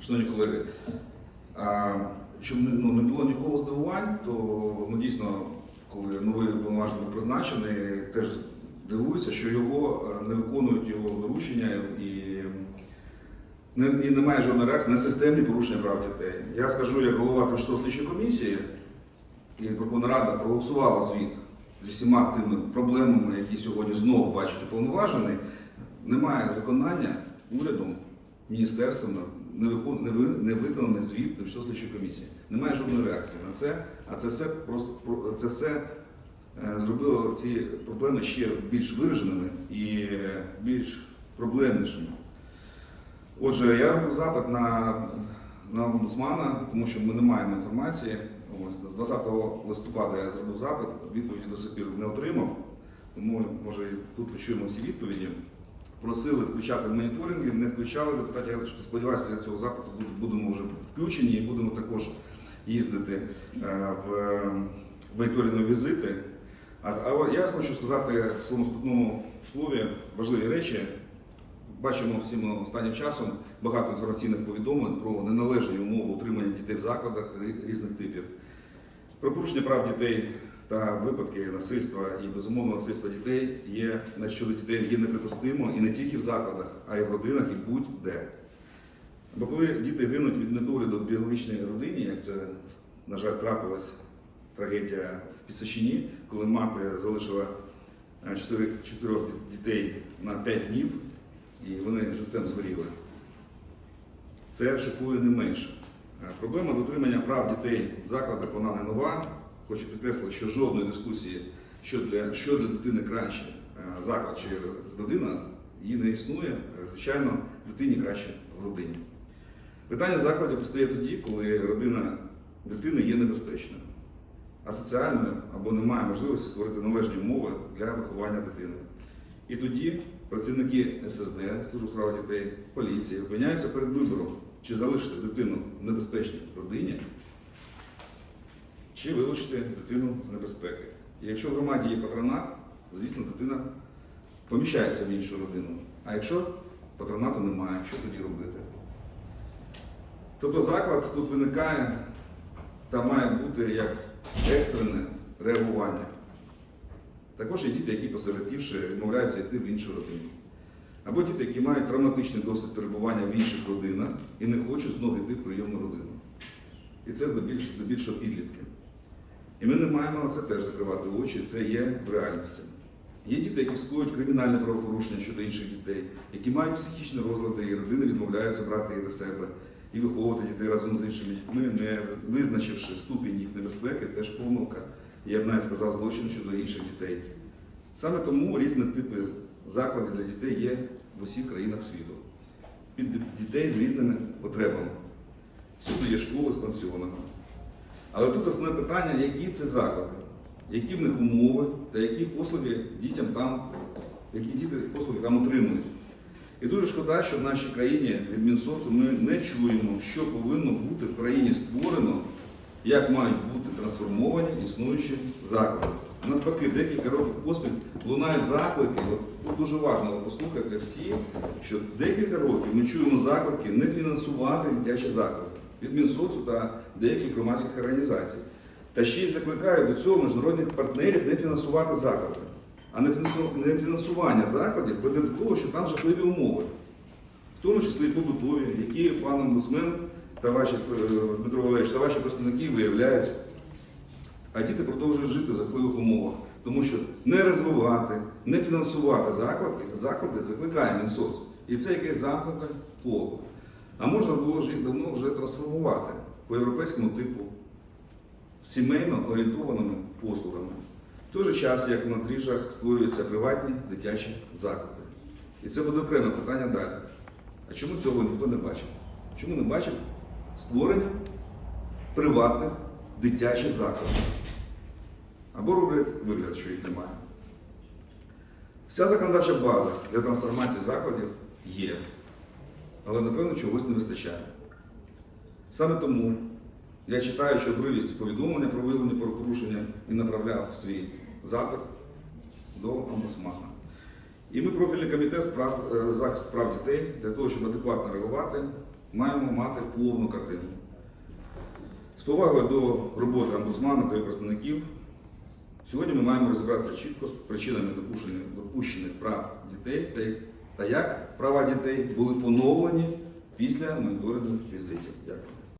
Шановні колеги, щоб ну, не було нікого здивувань, то ну, дійсно, коли новий повноважений призначений, теж дивуюся, що його е, не виконують його доручення і не, і немає жодної реакції на системні порушення прав дітей. Я скажу, як голова тимчасової слідчої комісії, і Верховна Рада проголосувала звіт зі всіма тими проблемами, які сьогодні знову бачить уповноважений, немає виконання урядом, міністерством, не, викон, не, ви- не виконаний звіт тимчасової слідчої комісії. Немає жодної реакції на це, а це все просто це все е, зробило ці проблеми ще більш вираженими і е, більш проблемнішими. Отже, я робив запит на, на омбудсмана, тому що ми не маємо інформації. Ось, 20 листопада я зробив запит, відповіді до сих пір не отримав, тому може тут почуємо всі відповіді. Просили включати моніторинги, не включали депутатів. Я сподіваюся, після цього запиту будемо вже включені і будемо також їздити е, в моніторингові візити. А, а я хочу сказати в своєму вступному слові важливі речі. Бачимо всім останнім часом багато інформаційних повідомлень про неналежні умови утримання дітей в закладах різних типів, про порушення прав дітей та випадки насильства і безумовно насильства дітей є на щодо дітей є неприпустимо і не тільки в закладах, а й в родинах і будь-де. Бо коли діти гинуть від недогляду в біологічній родині, як це, на жаль, трапилась трагедія в Пісачині, коли мати залишила е, чотирьох дітей на 5 днів, і вони живцем згоріли. Це шокує не менше. Е, Проблема дотримання прав дітей в закладах вона не нова. Хочу підкреслити, що жодної дискусії, що для, що для дитини краще, е, заклад чи родина, її не існує. Е, Звичайно, дитині краще в родині. Питання закладів постає тоді, коли родина дитини є небезпечною, асоціальною або не має можливості створити належні умови для виховання дитини. І тоді працівники ССД, Служби справ дітей, поліції опиняються перед вибором, чи залишити дитину в небезпечній родині, чи вилучити дитину з небезпеки. І якщо в громаді є патронат, звісно, дитина поміщається в іншу родину. А якщо патронату немає, що тоді робити? Тобто заклад тут виникає та має бути як екстрене реагування. Також є діти, які посередивши, відмовляються йти в іншу родину. Або діти, які мають травматичний досвід перебування в інших родинах і не хочуть знову йти в прийомну родину. І це здебільшого підлітки. І ми не маємо на це теж закривати очі, це є в реальності. Є діти, які скоюють кримінальне правопорушення щодо інших дітей, які мають психічні розлади, і родини відмовляються брати їх до себе і виховувати дітей разом з іншими дітьми, не визначивши ступінь їх небезпеки, теж помилка. Я б навіть сказав злочин щодо інших дітей. Саме тому різні типи закладів для дітей є в усіх країнах світу. Під дітей з різними потребами. Всюди є школи з пансіонами. Але тут основне питання, які це заклади, які в них умови та які послуги дітям там, які діти послуги там отримують. І дуже шкода, що в нашій країні від Мінсоцу ми не чуємо, що повинно бути в країні створено, як мають бути трансформовані існуючі заклади. Навпаки, декілька років поспіль лунають заклики. Тут дуже важливо послухати всі, що декілька років ми чуємо заклики не фінансувати дитячі заклади від Мінсоцу та деяких громадських організацій. Та ще й закликають до цього міжнародних партнерів не фінансувати заклади. А не фінансування закладів веде до того, що там жахливі умови, в тому числі і побутові, які пан омбудсмен та ваші е, Дмитро Валерійович та ваші представники виявляють. А діти продовжують жити в жахливих умовах, тому що не розвивати, не фінансувати заклади, заклади закликає Мінсоц. І це якесь замкнуте коло. А можна було ж їх давно вже трансформувати по європейському типу сімейно орієнтованими послугами. В той же час, як в надріжжах створюються приватні дитячі заклади. І це буде окреме питання далі. А чому цього ніхто не бачив? Чому не бачив створення приватних дитячих закладів? Або роблять вигляд, що їх немає. Вся законодавча база для трансформації закладів є, але, напевно, чогось не вистачає. Саме тому я, читаю, що обривість повідомлення про виявлення правопорушення і направляв свій запит до омбудсмана. І ми, профільний комітет справ, е, захист прав дітей, для того, щоб адекватно реагувати, маємо мати повну картину. З повагою до роботи омбудсмана та його представників, сьогодні ми маємо розібратися чітко з причинами допущених прав дітей та як права дітей були поновлені після моніторингу візитів. Дякую.